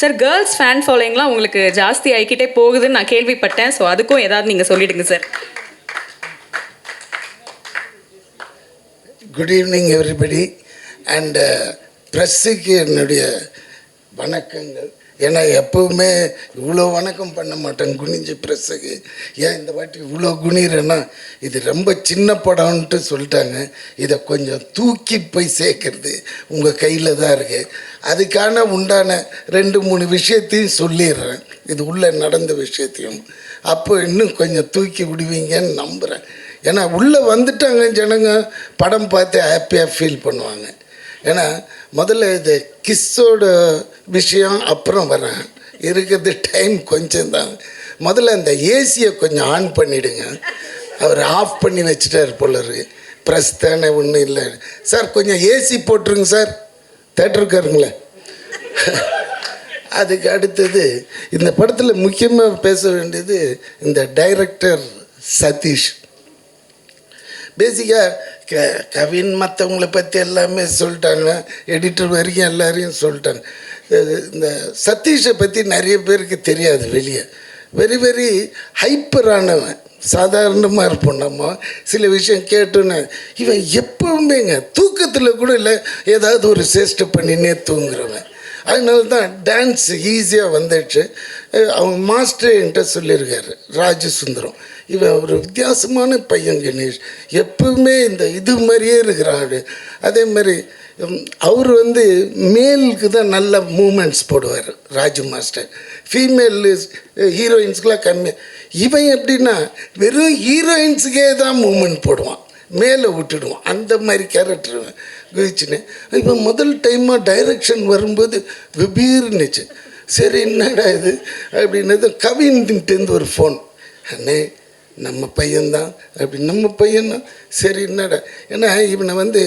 Sir girls fan ஃபாலோயிங்லாம் உங்களுக்கு ஜாஸ்தி ஆகிக்கிட்டே போகுதுன்னு நான் கேள்விப்பட்டேன். ஸோ அதுக்கும் ஏதாவது நீங்கள் சொல்லிடுங்க sir good evening everybody and ப்ரெஸ்ஸுக்கு என்னுடைய வணக்கங்கள். ஏன்னா எப்பவுமே இவ்வளோ வணக்கம் பண்ண மாட்டேன் குனிஞ்சு ப்ரெஸ்ஸுக்கு ஏன் இந்த வாட்டி இவ்வளோ குனிறேன்னா இது ரொம்ப சின்ன படம்ன்ட்டு சொல்லிட்டாங்க. இதை கொஞ்சம் தூக்கி போய் சேர்க்கறது உங்கள் கையில் தான் இருக்குது அதுக்கான உண்டான ரெண்டு மூணு விஷயத்தையும் சொல்லிடுறேன். இது உள்ளே நடந்த விஷயத்தையும். அப்போ இன்னும் கொஞ்சம் தூக்கி விடுவீங்கன்னு நம்புகிறேன் ஏன்னா உள்ளே வந்துட்டாங்க ஜனங்க. படம் பார்த்து ஹாப்பியாக ஃபீல் பண்ணுவாங்க. ஏன்னா முதல்ல இது கிஸ்ஸோட விஷயம் அப்புறம் வரேன் இருக்கிறது டைம் கொஞ்சம் தான் முதல்ல அந்த ஏசியை கொஞ்சம் ஆன் பண்ணிவிடுங்க அவர் ஆஃப் பண்ணி வச்சுட்டார் போல இருக்கு. ப்ரெஸ் தானே ஒன்றும் இல்லை. சார் கொஞ்சம் ஏசி போட்டுருங்க சார் தேட்டருக்காருங்களே அதுக்கு அடுத்தது இந்த படத்தில் முக்கியமாக பேச வேண்டியது இந்த டைரக்டர் சதீஷ். பேசிக்காக க கவின் மற்றவங்கள பற்றி எல்லாமே சொல்லிட்டாங்க. எடிட்டர் வரைக்கும் எல்லாரையும் சொல்லிட்டாங்க. இந்த சதீஷை பற்றி நிறைய பேருக்கு தெரியாது வெளியே. வெரி வெரி ஹைப்பரானவன் சாதாரணமாக இருப்போம் நம்ம. சில விஷயம் கேட்டோன்னு இவன் எப்பவுமேங்க தூக்கத்தில் கூட இல்லை ஏதாவது ஒரு சேஷ்டை பண்ணினே தூங்குறவன். அதனால தான் டான்ஸ் ஈஸியாக வந்துடுச்சு. அவங்க மாஸ்டர் என்கிட்ட சொல்லியிருக்காரு ராஜசுந்தரம். இவன் ஒரு வித்தியாசமான பையன் கணேஷ். எப்பவுமே இந்த இது மாதிரியே இருக்கிறாரு அதே மாதிரி அவர் வந்து மேலுக்கு தான் நல்ல மூமெண்ட்ஸ் போடுவார் ராஜு மாஸ்டர். ஃபீமேல் ஹீரோயின்ஸ்க்கெலாம் கம்மி. இவன் எப்படின்னா வெறும் ஹீரோயின்ஸுக்கே தான் மூமெண்ட் போடுவான். மேலே விட்டுடுவான். அந்த மாதிரி கேரக்டர் குதிச்சுன்னு இப்போ முதல் டைமாக டைரக்ஷன் வரும்போது விபீர்னுச்சு. சரி என்னடா இது? அப்படின்னது கவின்கிட்டேருந்து ஒரு ஃபோன் அண்ணே நம்ம பையன்தான் அப்படி நம்ம பையன்தான் சரி என்னடா? ஏன்னா இவனை வந்து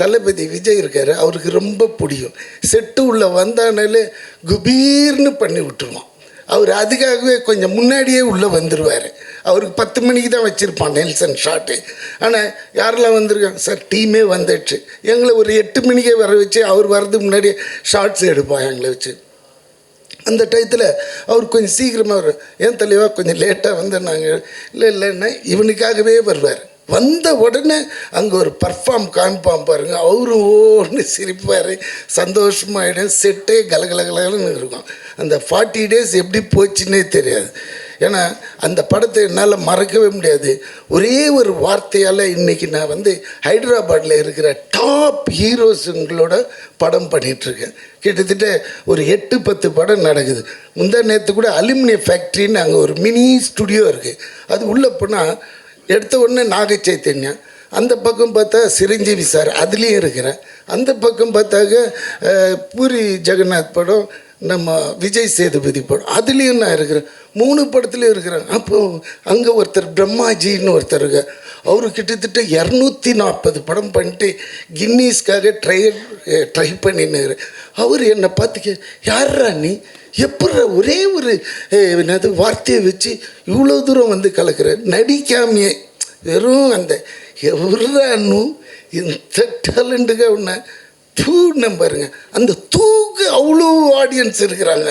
தளபதி விஜய் இருக்காரு அவருக்கு ரொம்ப பிடிக்கும். செட்டு உள்ள வந்தானாலே குபீர்னு பண்ணி விட்டுருவான். அவர் அதுக்காகவே கொஞ்சம் முன்னாடியே உள்ளே வந்துடுவார் அவருக்கு பத்து மணிக்கு தான் வச்சுருப்பான் நெல்சன் ஷாட்டு. ஆனால் யாரெல்லாம் வந்திருக்காங்க? சார் டீமே வந்துடுச்சு எங்களை ஒரு எட்டு மணிக்கே வர வச்சு அவர் வர்றதுக்கு முன்னாடியே ஷார்ட்ஸ் எடுப்பான் எங்களை வச்சு. அந்த டயத்தில் அவர் கொஞ்சம் சீக்கிரமாக வரும் ஏன் தலைவா கொஞ்சம் லேட்டாக வந்தேன்னாங்க. இல்லை இல்லைன்னா இவனுக்காகவே வருவார். வந்த உடனே அங்கே ஒரு பர்ஃபார்ம் காமிப்பான் பாருங்கள் அவரும் ஓன்னு சிரிப்பார். சந்தோஷமாகிடும் செட்டே கலகலகலன்னு இருக்கும். அந்த ஃபார்ட்டி டேஸ் எப்படி போச்சுன்னே தெரியாது. ஏன்னா அந்த படத்தை என்னால் மறக்கவே முடியாது. ஒரே ஒரு வார்த்தையால் இன்றைக்கி நான் வந்து ஹைதராபாத்தில் இருக்கிற டாப் ஹீரோஸுங்களோட படம் பண்ணிகிட்ருக்கேன் கிட்டத்தட்ட ஒரு எட்டு பத்து படம் நடக்குது. முந்தா நேற்று கூட அலுமினிய ஃபேக்ட்ரின்னு அங்கே ஒரு மினி ஸ்டுடியோ இருக்குது அது உள்ளே போனால் எடுத்த உடனே நாக சைத்தன்யா. அந்த பக்கம் பார்த்தா சிரஞ்சீவி சார் அதுலேயும் இருக்கிறேன். அந்த பக்கம் பார்த்தாக்க பூரி ஜெகநாத் படம் நம்ம விஜய் சேதுபதி படம். அதுலேயும் நான் இருக்கிறேன். மூணு படத்துலேயும் இருக்கிறாங்க அப்போது அங்கே ஒருத்தர் பிரம்மாஜின்னு ஒருத்தர் இருக்க அவர் கிட்டத்தட்ட இரநூத்தி நாற்பது படம் பண்ணிட்டு கின்னீஸ்க்காக ட்ரை ட்ரை பண்ணினாரு. அவர் என்னை பார்த்து யாரா நீ? எப்பட்ற ஒரே ஒரு என்னது வார்த்தையை வச்சு இவ்வளோ தூரம் வந்து கலக்கிற? நடிக்காமையே. வெறும் அந்த எவ்வளோ இந்த டேலண்ட்டுக்கு ஒன்று தூண்ண பாருங்க. அந்த தூக்கு அவ்வளோ ஆடியன்ஸ் இருக்கிறாங்க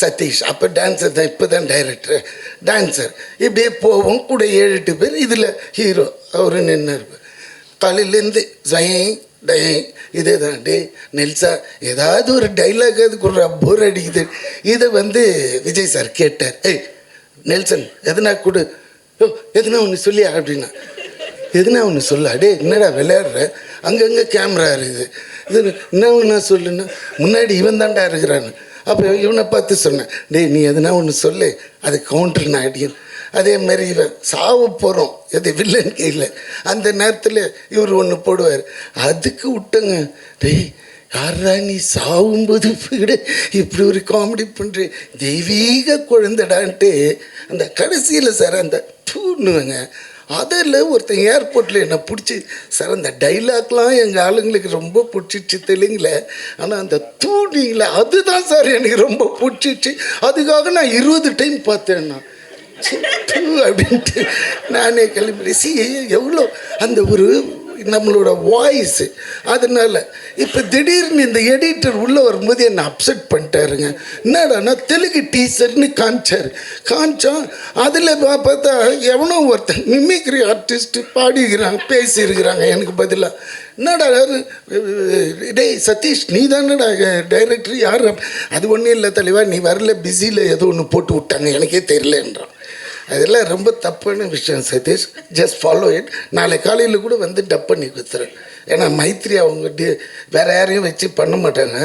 சதீஷ் அப்போ டான்ஸர் தான் இப்போ தான் டைரக்டர் டான்ஸர் இப்படியே போவோம் கூட ஏழு எட்டு பேர். இதில் ஹீரோ அவரு நின்று இருப்பார் காலையிலேருந்து ஜெய் டே இதே தான் டே நெல்சா ஏதாவது ஒரு டைலாக் அது கொடுறா போர் அடிக்குது. இதை வந்து விஜய் சார் கேட்டார். ஏய் நெல்சன் எதுனா கொடு. ஓ எதுனா ஒன்று சொல்லியா? அப்படின்னா. எதுனா ஒன்று சொல்ல. அடே என்னடா விளையாடுற? அங்கங்கே கேமரா இருக்குது. இது என்ன ஒன்று சொல்லுன்னா? முன்னாடி இவன் தாண்டா இருக்கிறான்னு. அப்புறம் இவனை பார்த்து சொன்னேன் டேய் நீ எதுனா ஒன்று சொல்லு அது கவுண்டர் நான் அடிக்கணும் அதே மாதிரி இவன் சாவு போகிறோம் எது வில்லன் கையில் அந்த நேரத்தில் இவர் ஒன்று போடுவார். அதுக்கு விட்டங்க டேய் யாரா நீ சாவும்போது கூட இப்படி ஒரு காமெடி பண்ணுற தெய்வீக குழந்தைடான்ட்டு. அந்த கடைசியில் சார் அந்த தூணுவேங்க அதில் ஒருத்தன் ஏர்போர்ட்டில் என்னை பிடிச்சி சார் அந்த டைலாக்லாம் எங்கள் ஆளுங்களுக்கு ரொம்ப பிடிச்சிச்சு தெலுங்கில் ஆனால் அந்த தூணியில் அதுதான் சார் எனக்கு ரொம்ப பிடிச்சிச்சு அதுக்காக நான் இருபது டைம் பார்த்தேன் நான் அப்படின்ட்டு நானே கிளம்பி எவ்வளோ? அந்த ஒரு நம்மளோட வாய்ஸு அதனால இப்போ திடீர்னு இந்த எடிட்டர் உள்ளே வரும்போது என்னை அப்செட் பண்ணிட்டாருங்க. என்னடானா தெலுங்கு டீச்சர்னு காமிச்சார். காமிச்சா அதில் பார்த்தா எவனோ ஒருத்தன் மிமிக்ரி ஆர்டிஸ்ட்டு பாடிக்கிறாங்க பேசியிருக்கிறாங்க. எனக்கு பதிலாக என்னடா டேய் சதீஷ் நீ தானடா டைரக்டர் யார்? அது ஒன்றும் இல்லை தலைவா நீ வரல பிஸியில் ஏதோ ஒன்று போட்டு விட்டாங்க. எனக்கே தெரியலன்றான். அதெல்லாம் ரொம்ப தப்பான விஷயம் சதீஷ். ஜஸ்ட் ஃபாலோ இட் நாளை காலையில் கூட வந்து டப் பண்ணி கொடுத்துறேன் ஏன்னா மைத்ரி அவங்க டி வேறு யாரையும் வச்சு பண்ண மாட்டாங்க.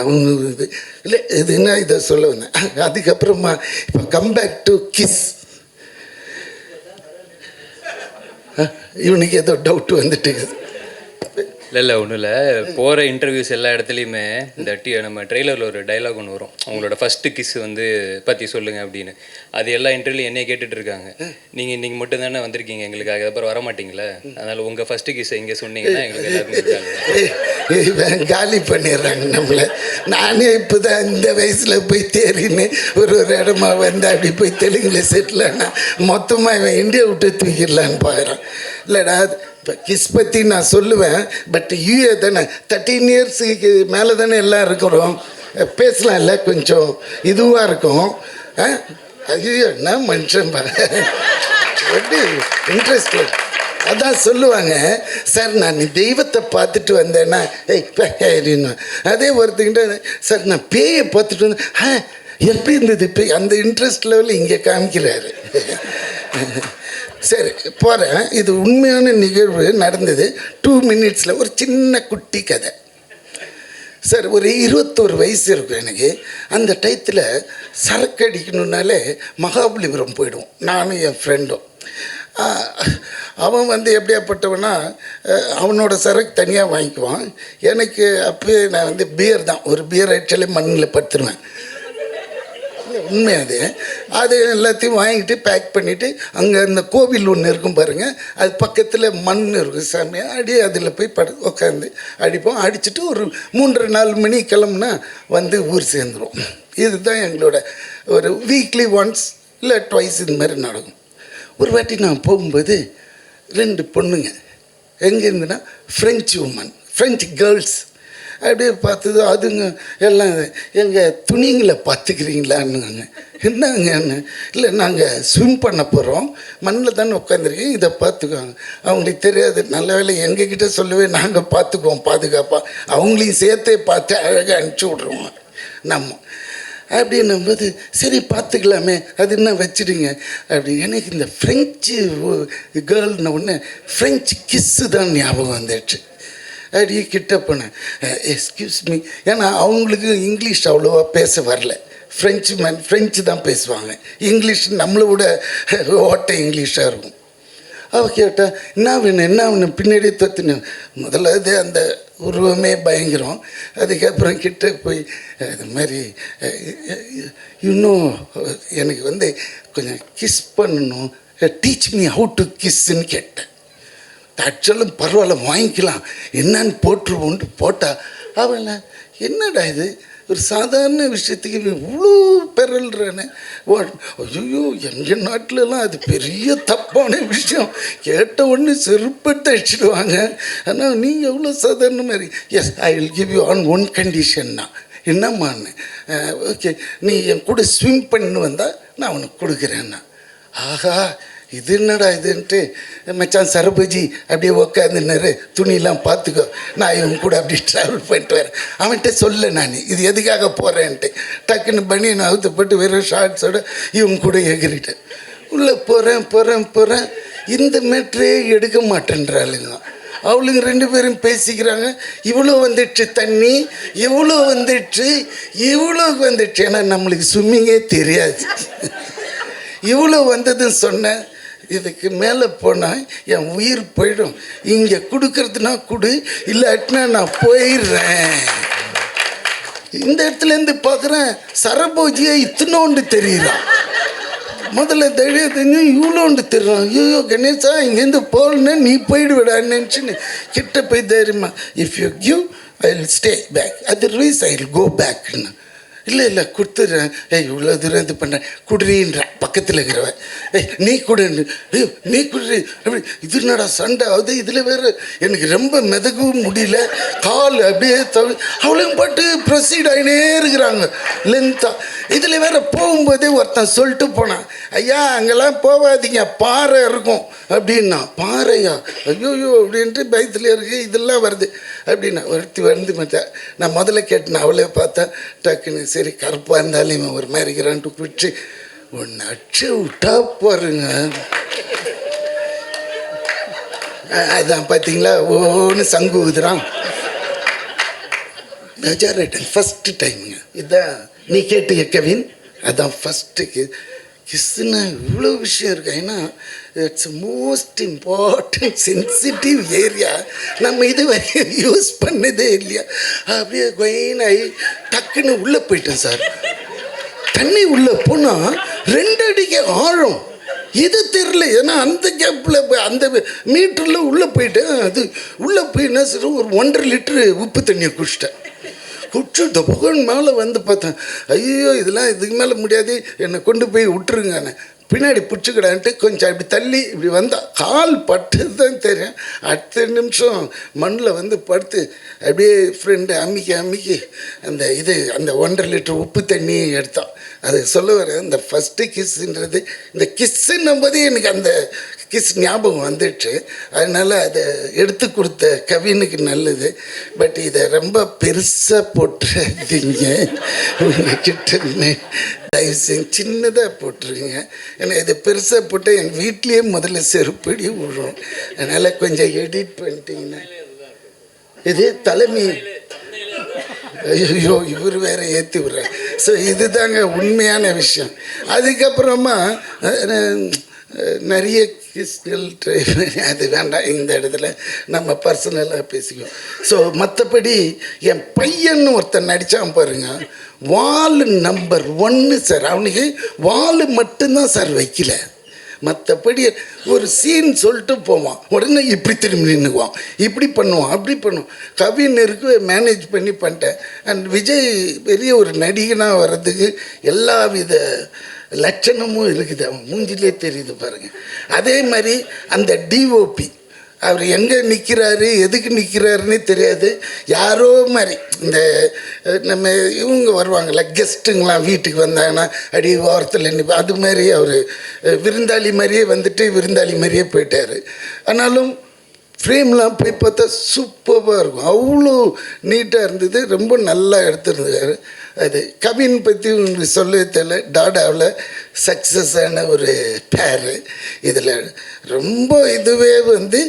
அவங்க இது இல்லை இது என்ன இதை சொல்ல வந்தேன். அதுக்கப்புறமா இப்போ கம் பேக் டு கிஸ் இவனுக்கு ஏதோ டவுட் வந்துட்டு இல்லை இல்லை ஒன்றும் இல்லை. போகிற இன்டர்வியூஸ் எல்லா இடத்துலையுமே இந்த டி நம்ம ட்ரெய்லரில் ஒரு டைலாக் ஒன்று வரும். உங்களோட ஃபஸ்ட்டு கிஸ் வந்து பற்றி சொல்லுங்கள் அப்படின்னு. அது எல்லா இன்டர்வியூலையும் என்னைய கேட்டுட்டு இருக்காங்க. நீங்கள் இன்றைக்கி மட்டும் தானே வந்திருக்கீங்க எங்களுக்கு அதுக்கப்புறம் வர மாட்டீங்களே? அதனால் உங்கள் ஃபஸ்ட்டு கிஸ் இங்கே சொன்னீங்கன்னா எங்களுக்கு எல்லாருக்கும் இவன் காலி பண்ணிடுறாங்க நம்மளை. நானே இப்போ தான் இந்த வயசில் போய் தேறின்னு ஒரு ஒரு இடமா வந்து அப்படி போய் தெலுங்கில் செட்டில் ஆனால் மொத்தமாக இவன் இந்தியா விட்டு தூக்கிடலான்னு பார்க்குறான் இல்லைடா இப்போ கிஸ் பற்றி நான் சொல்லுவேன் பட் யூஏ தானே. தேர்ட்டீன் இயர்ஸுக்கு மேலே தானே எல்லாம் இருக்கிறோம். பேசலாம்ல கொஞ்சம் இதுவாக இருக்கும். ஆ ஐயோ என்ன மனுஷன் பாரு. எப்படி இன்ட்ரெஸ்ட் அதான் சொல்லுவாங்க சார் நான் தெய்வத்தை பார்த்துட்டு வந்தேன்னா ஏய் பேரின்னு அதே ஒருத்தங்கிட்ட சார் நான் பேயை பார்த்துட்டு வந்தேன். ஆ எப்படி இருந்தது? பேய் அந்த இன்ட்ரெஸ்ட் லெவலில் இங்கே காமிக்கிறாரு. சரி போகிறேன் இது உண்மையான நிகழ்வு நடந்தது. டூ மினிட்ஸில் ஒரு சின்ன குட்டி கதை. சார் ஒரு இருபத்தோரு வயசு இருக்கும் எனக்கு. அந்த டயத்தில் சரக்கு அடிக்கணுன்னாலே மகாபலிபுரம் போயிடுவோம். நானும் என் ஃப்ரெண்டும் அவன் வந்து எப்படியாப்பட்டவனா அவனோட சரக்கு தனியாக வாங்கிக்குவான். எனக்கு அப்போயே நான் வந்து பியர் தான். ஒரு பியர் ஆக்சுவலி மண்ணில் படுத்துருவேன். அது உண்மை அது. அது எல்லாத்தையும் வாங்கிட்டு பேக் பண்ணிவிட்டு அங்கே இந்த கோவில் ஒன்று இருக்கும் பாருங்கள் அது பக்கத்தில் மண் இருக்கும் சாமி. அடி அதில் போய் படு உட்காந்து அடிப்போம். அடிச்சுட்டு ஒரு மூன்று நாலு மணி கிளம்புனா வந்து ஊர் சேர்ந்துரும். இதுதான் எங்களோட ஒரு வீக்லி ஒன்ஸ் இல்லை ட்வைஸ் இது மாதிரி நடக்கும். ஒரு வாட்டி நான் போகும்போது ரெண்டு பொண்ணுங்க. எங்கேருந்துன்னா ஃப்ரெஞ்சு உமன் ஃப்ரெஞ்சு கேர்ள்ஸ் அப்படியே பார்த்தது அதுங்க எல்லாம் எங்கள் துணிங்களை பார்த்துக்கிறீங்களான்னுங்க என்னங்கன்னு இல்லை நாங்கள் ஸ்விம் பண்ண போகிறோம் மண்ணில் தானே உட்காந்துருக்கீங்க இதை பார்த்துக்கோங்க. அவங்களுக்கு தெரியாது நல்ல வேலை எங்ககிட்ட சொல்லவே நாங்கள் பார்த்துக்குவோம் பாதுகாப்பாக அவங்களையும் சேர்த்தே பார்த்து அழகாக அனுப்பிச்சி விட்ருவோம். நம்ம. அப்படின்னும்போது சரி பார்த்துக்கலாமே அது என்ன வச்சுடுங்க. அப்படி எனக்கு இந்த ஃப்ரெஞ்சு கேர்ள்ன உடனே ஃப்ரெஞ்சு கிஸ்ஸு தான் ஞாபகம் வந்துடுச்சு. அப்படியே கிட்ட போனேன். எக்ஸ்கியூஸ் மீ ஏன்னா அவங்களுக்கு இங்கிலீஷ் அவ்வளோவா பேச வரல. ஃப்ரெஞ்சு மேன் ஃப்ரெஞ்சு தான் பேசுவாங்க. இங்கிலீஷ் நம்மளை விட ஓட்ட இங்கிலீஷாக இருக்கும். அவ கேட்டா என்ன வேணும் என்ன வேணும்? பின்னாடியே தொத்தினேன் முதல்ல இது அந்த உருவமே பயங்கரம். அதுக்கப்புறம் கிட்ட போய் இது மாதிரி இன்னும் எனக்கு வந்து கொஞ்சம் கிஸ் பண்ணணும். டீச் மீ ஹவு டு கிஸ்ன்னு கேட்டேன். தச்சலும் பரவாயில்ல வாங்கிக்கலாம். என்னன்னு போட்டுருவோன்ட்டு போட்டா அவன் என்னடா இது? ஒரு சாதாரண விஷயத்துக்கு இவன் இவ்வளோ பெறல்றேன்னு ஐயோ எங்கள் நாட்டிலலாம் அது பெரிய தப்பான விஷயம். கேட்ட உடனே செருப்பட்டு அடிச்சிடுவாங்க. ஆனால் நீங்கள் எவ்வளோ சாதாரண மாதிரி? Yes I will give you on one கண்டிஷன்னா என்னம்மான்னு ஓகே நீ என் கூட ஸ்விம் பண்ணி வந்தால் நான் உனக்கு கொடுக்குறேன்னா ஆஹா இது என்னடா இதுன்ட்டு மச்சான் சரபுஜி அப்படியே உக்காந்துன்னாரு துணியெல்லாம் பார்த்துக்கோ நான் இவன் கூட அப்படி ட்ராவல் பண்ணிட்டு வரேன். அவன்கிட்ட சொல்ல நான் இது எதுக்காக போகிறேன்ட்டு டக்குன்னு பண்ணி நான் அவுத்துப்பட்டு வெறும் ஷார்ட்ஸோட இவன் கூட எகிரிட்டேன் உள்ளே போகிறேன் போகிறேன் போகிறேன் இந்த மேட்ரே எடுக்க மாட்டேன்றாளுங்க. அவளுங்க ரெண்டு பேரும் பேசிக்கிறாங்க. இவ்வளோ வந்துடுச்சு தண்ணி இவ்வளோ வந்துடுச்சு இவ்வளோ வந்துடுச்சு. ஏன்னா நம்மளுக்கு ஸ்விம்மிங்கே தெரியாது. இவ்வளோ வந்ததுன்னு சொன்னேன். இதுக்கு மேலே போனால் என் உயிர் போயிடும். இங்கே கொடுக்கறதுனா கொடு இல்லாட்டினா நான் போயிடுறேன். இந்த இடத்துலேருந்து பார்க்குறேன் சரபோஜியை இத்தினோண்டு தெரியுறான் முதல்ல தெரிய தெரிஞ்சு இவ்வளோண்டு தெரியும். ஐயோ கணேசா இங்கேருந்து போகலன்னு நீ போயிடுவிடான்னு நினச்சின்னு கிட்ட போய் தைரியமா if you give I will stay back otherwise I will go பேக்னு இல்லை இல்லை கொடுத்துட்றேன். ஏய் இவ்வளோ தூரம் இது பண்ணுறேன் குடுறீன்ற பக்கத்தில் இருக்கிறவன். ஏய் நீ குடுன்னு ஏய் நீ குடுறி அப்படி இது என்னடா சண்டை? ஆகுது இதில் வேறு எனக்கு ரொம்ப மிதக்கவும் முடியல. கால் அப்படியே தவி அவளும் பாட்டு ப்ரொசீட் ஆகினே இருக்கிறாங்க லென்த்தாக இதில் வேறு போகும்போதே ஒருத்தன் சொல்லிட்டு போனான். ஐயா அங்கெல்லாம் போகாதீங்க பாறை இருக்கும். அப்படின்னா பாறையா? ஐயோயோ அப்படின்ட்டு பயத்தில் இருக்கு இதெல்லாம் வருது. அப்படின்னா ஒருத்தி வந்து மச்சா நான் முதல்ல கேட்டேன் அவளே பார்த்தேன் டக்குன்னு சரி கருப்பாக இருந்தாலும் இவன் ஒரு மாதிரி இருக்கிறான்ட்டு பிடிச்சி ஒன்று அடிச்சு விட்டா பாருங்க. அதான் பார்த்தீங்களா ஒன்று சங்கு ஊதுறான். மெஜாரிட்டன் ஃபஸ்ட்டு டைமுங்க இதான் நீ கேட்டிய கவின் அதான் ஃபஸ்ட்டு கி கிஸ்ஸுன்னா இவ்வளோ விஷயம் இருக்கு? ஏன்னா it's most important sensitive area நம்ம இது வரைக்கும் யூஸ் பண்ணதே இல்லையா? அப்படியே கொயின் ஆகி டக்குன்னு உள்ளே போயிட்டேன் சார். தண்ணி உள்ளே போனால் ரெண்டு அடிக்கு ஆழம். இது தெரில ஏன்னா அந்த கேப்பில் அந்த மீட்டரில் உள்ளே போயிட்டேன் அது உள்ளே போய் என்ன செய்றேன், ஒரு ஒன்றரை லிட்டரு உப்பு தண்ணியை குடிச்சிட்டேன். குடிச்சு இந்த புகழ் மேலே வந்து பார்த்தேன். ஐயோ இதெல்லாம் இதுக்கு மேலே முடியாது. என்னை கொண்டு போய் விட்டுருங்க பின்னாடி பிடிச்சிக்கிடான்ட்டு கொஞ்சம் அப்படி தள்ளி இப்படி வந்தால் கால் பட்டு தான் தெரியும். அடுத்த நிமிஷம் மண்ணில் வந்து படுத்து அப்படியே ஃப்ரெண்டு அம்மிக்கி அம்மிக்கி அந்த இது அந்த ஒன்றரை லிட்டர் உப்பு தண்ணி எடுத்தான் அது சொல்ல வர இந்த ஃபஸ்ட்டு கிஸ்ஸுன்றது இந்த கிஸ்ஸுன்னும் போது எனக்கு அந்த கிஸ் ஞாபகம் வந்துடுச்சு அதனால் அதை எடுத்து கொடுத்த கவினுக்கு நல்லது. பட் இதை ரொம்ப பெருசாக போட்டுறாதீங்க. உங்ககிட்ட தயவு செஞ்சு சின்னதாக போட்டுருங்க. ஏன்னா இதை பெருசாக போட்டால் எங்கள் வீட்லேயே முதல்ல செருப்படி விழும். அதனால் கொஞ்சம் எடிட் பண்ணிட்டீங்கன்னா. இது தலைமை. ஐயோ இவர் வேற ஏற்றி விடுறார். ஸோ இதுதாங்க உண்மையான விஷயம். அதுக்கப்புறமா நிறைய கிஸ்கள் அது வேண்டாம் இந்த இடத்துல நம்ம பர்சனலாக பேசிக்குவோம். ஸோ மற்றபடி என் பையன் ஒருத்தன் நடித்தான் பாருங்க. வால் நம்பர் ஒன்று சார் அவனுக்கு வால் மட்டும்தான் சார் வைக்கல. மற்றபடி ஒரு சீன் சொல்லிட்டு போவான். உடனே இப்படி திரும்பி நின்றுக்குவான் இப்படி பண்ணுவான் அப்படி பண்ணுவான். கவிஞருக்கு மேனேஜ் பண்ணி பண்ணிட்டேன். அண்ட் விஜய் பெரிய ஒரு நடிகனாக வர்றதுக்கு எல்லா வித லட்சணமும் இருக்குது. அவன் மூஞ்சிலே தெரியுது பாருங்கள் அதே மாதிரி அந்த டிஓபி அவர் எங்கே நிற்கிறாரு எதுக்கு நிற்கிறாருன்னே தெரியாது. யாரோ மாதிரி இந்த நம்ம இவங்க வருவாங்கள்ல கெஸ்ட்டுங்களாம் வீட்டுக்கு வந்தாங்கன்னா அடி ஓரத்தில் நிற்ப அது மாதிரி அவர் விருந்தாளி மாதிரியே வந்துட்டு விருந்தாளி மாதிரியே போயிட்டார். ஆனாலும் ஃப்ரேம்லாம் போய் பார்த்தா சூப்பராக இருக்கும். அவ்வளோ நீட்டாக இருந்தது. ரொம்ப நல்லா எடுத்துருந்தாரு. அது கவின் பற்றி உங்களுக்கு சொல்லவே தெரியல. டாடாவில் சக்ஸஸான ஒரு பேரு இதில் ரொம்ப இதுவே வந்து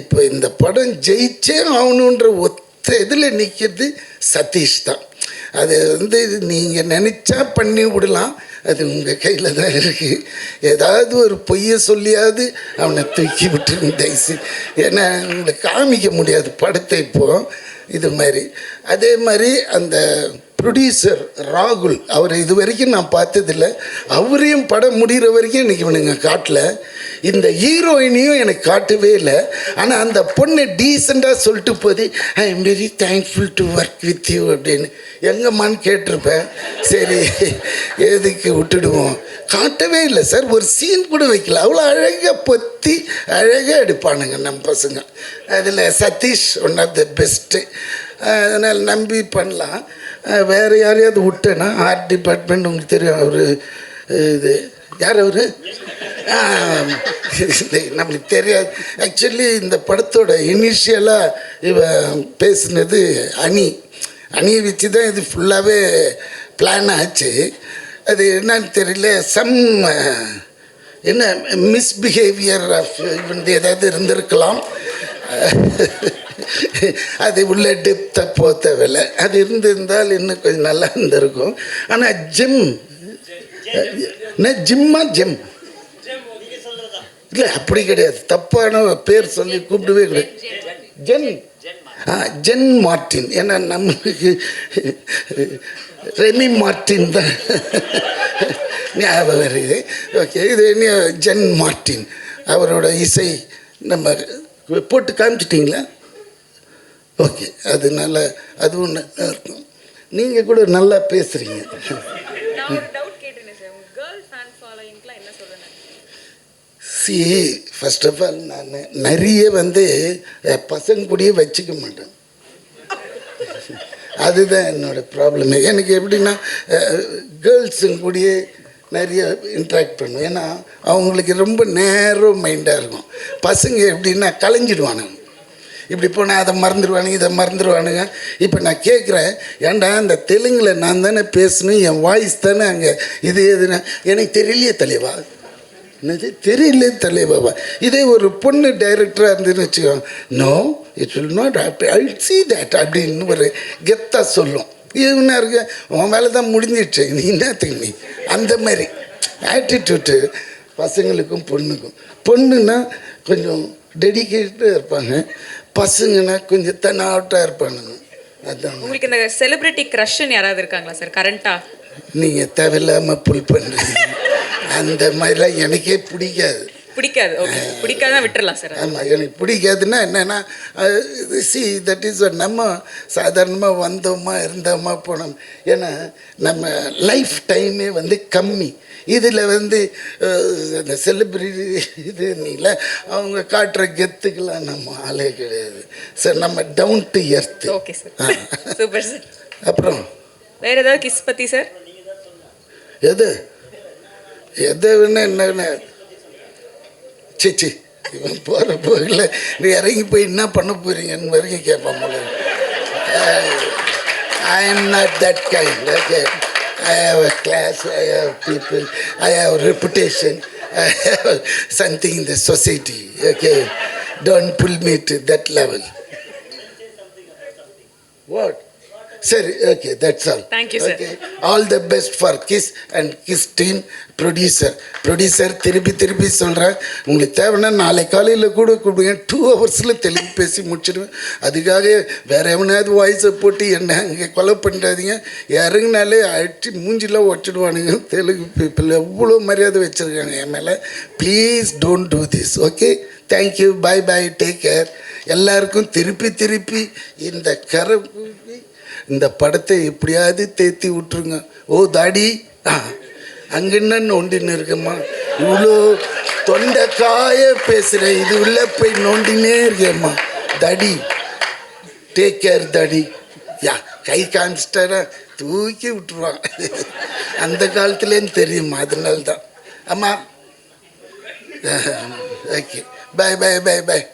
இப்போ இந்த படம் ஜெயிச்சே ஆகணுன்ற ஒத்த இதில் நிற்கிறது சதீஷ் தான். அது வந்து நீங்கள் நினச்சா பண்ணி விடலாம். அது உங்கள் கையில் தான் இருக்குது ஏதாவது ஒரு பொய்யை சொல்லியாவது அவனை தூக்கி விட்டுருங்க தயசு ஏன்னா உங்களை காமிக்க முடியாது படத்தை இப்போ. இது மாதிரி. அதே மாதிரி அந்த ப்ரொடியூசர் ராகுல் அவர் இது வரைக்கும் நான் பார்த்ததில்ல. அவரையும் படம் முடிகிற வரைக்கும் இன்றைக்கி இவனுங்க காட்டில். இந்த ஹீரோயினையும் எனக்கு காட்டவே இல்லை. ஆனால் அந்த பொண்ணு டீசெண்டாக சொல்லிட்டு போது I am very thankful to work with you அப்படின்னு எங்கம்மான்னு கேட்டிருப்பேன். சரி எதுக்கு விட்டுடுவோம். காட்டவே இல்லை சார். ஒரு சீன் கூட வைக்கல. அவ்வளோ அழகாக பொத்தி அழகாக எடுப்பானுங்க நம்ம பசங்க. அதில் Satish one of the best அதனால் நம்பி பண்ணலாம். வேறு யாரையாவது விட்டேன்னா ஆர்ட் டிபார்ட்மெண்ட் உங்களுக்கு தெரியும் அவர் இது யார் அவர்? நம்மளுக்கு தெரியாது. ஆக்சுவலி இந்த படத்தோட இனிஷியலாக இவன் பேசுனது அணி. அணியை வச்சு தான் இது ஃபுல்லாகவே பிளான் ஆச்சு. அது என்னன்னு தெரியல. சம் என்ன மிஸ்பிஹேவியர் ஆஃப் வந்து ஏதாவது இருந்திருக்கலாம். அது உள்ள டெப்த்தை போத்த விலை அது இருந்திருந்தால் இன்னும் கொஞ்சம் நல்லா இருந்திருக்கும். ஆனால் ஜிம் என்ன ஜிம்மா ஜிம் இல்லை அப்படி கிடையாது. தப்பான பேர் சொல்லி கூப்பிடவே கிடையாது. ஜென். ஆ ஜென் மார்ட்டின். ஏன்னா நம்மளுக்கு ரெமி மார்ட்டின் தான். ஞாபகம் வருது. ஓகே இது என்ன? Jen Martin. அவரோட இசை நம்ம போட்டு காமிச்சிட்டிங்களா? ஓகே அது நல்லா அதுவும் நல்லா இருக்கும் நீங்கள் கூட நல்லா பேசுகிறீங்க நான் ஒரு டவுட் கேட்டிருந்தேன் சார் உங்க கேர்ள் ஃபேன் ஃபாலோயிங்க்குலாம் என்ன சொல்லணும் சி ஃபஸ்ட் ஆஃப் ஆல் நான் நிறைய வந்து பசங்க கூடயே வச்சுக்க மாட்டேன். அதுதான் என்னோட ப்ராப்ளம் எனக்கு எப்படின்னா கேர்ள்ஸுங்க கூடயே நிறைய இன்ட்ராக்ட் பண்ணுவேன். ஏன்னா அவங்களுக்கு ரொம்ப நேரோ மைண்டாக இருக்கும். பசங்க எப்படின்னா கலைஞ்சிடுவானுங்க. இப்படி போனால் அதை மறந்துடுவானுங்க இதை மறந்துடுவானுங்க. இப்போ நான் கேட்குறேன் ஏன்டா அந்த தெலுங்கில் நான் தானே பேசணும் என் வாய்ஸ் தானே அங்கே இது எதுனா எனக்கு தெரியலையே தலைவா. என்னது? தெரியல தலைவாவா இதே ஒரு பொண்ணு டைரக்டராக இருந்துன்னு வச்சுக்கோங்க. No it will not I see that அப்படின்னு ஒரு கெத்தாக சொல்லும். இவனா இருக்க உன் வேலை தான் முடிஞ்சிடுச்சு. நீ என்னத்துக்கு நீ அந்த மாதிரி. ஆட்டிடியூட்டு பசங்களுக்கும் பொண்ணுக்கும். பொண்ணுன்னா கொஞ்சம் டெடிக்கேட்டாக இருப்பாங்க. பசங்கன்னா கொஞ்சம் தன்னாட்டாக இருப்பானுங்க அதான். உங்களுக்கு இந்த செலிபிரிட்டி க்ரஷ்ன்னு யாராவது இருக்காங்களா சார் கரண்டா நீங்கள் தேவையில்லாமல் புல் பண்ணுறீங்க அந்த மாதிரிலாம் எனக்கே பிடிக்காது. பிடிக்காது. ஓகே பிடிக்காதான் விட்டுறலாம் சார் ஆமாம் எனக்கு பிடிக்காதுன்னா என்னென்னா சி தட் இஸ் நம்ம சாதாரணமாக வந்தோமா இருந்தோமா போனோம். ஏன்னா நம்ம லைஃப் டைமே வந்து கம்மி. இதில் வந்து அஹ், இந்த செலிப்ரிட்டி இது நீங்கள அவங்க காட்டுற கெத்துக்கெல்லாம் நம்ம ஆளே கிடையாது. சார் நம்ம down to earth okay sir super sir அப்புறம்? வேற ஏதாவது கிஸ் பத்தி சார் எது? எதை வேணா என்ன சிச்சி இவன் போகிற போகல நீ இறங்கி போய் என்ன பண்ண போகிறீங்கன்னு வரைக்கும் கேட்பான் போல I am not that kind okay. I have a class I have people I have reputation I have something in the society okay. Don't pull me to that level. What? சரி okay that's all sir. Okay all the best for kiss and kiss team producer producer திருப்பி திருப்பி சொல்கிறேன் உங்களுக்கு தேவைன்னா நாளை காலையில் கூட கூப்பிடுங்க. டூ ஹவர்ஸில் தெலுங்கு பேசி முடிச்சிடுவேன். அதுக்காக வேற எவனாவது வாய்ஸை போட்டு என்ன அங்கே கொலை பண்ணுறாதீங்க இறங்குனாலே அடிச்சு மூஞ்சிலாம் உடச்சிடுவானுங்க. தெலுங்கு பீப்புள் எவ்வளோ மரியாதை வச்சுருக்காங்க என் மேலே. Please don't do this okay thank you bye bye take care எல்லாருக்கும் திருப்பி திருப்பி இந்த கரை இந்த படத்தை எப்படியாவது தேத்தி விட்டுருங்க. ஓ தாடி. ஆ அங்கன்னு நோண்டின்னு இருக்கேம்மா. இவ்வளோ தொண்டைக்காய பேசுகிறேன் இது உள்ள போய் நோண்டினே இருக்கேம்மா. தடி. டேக் கேர் தடி. யா கை காமிச்சிட்டாரா? தூக்கி விட்டுருவான். அந்த காலத்துலேன்னு தெரியுமா அதனால்தான். அம்மா. ஆமாம் okay. Bye bye bye bye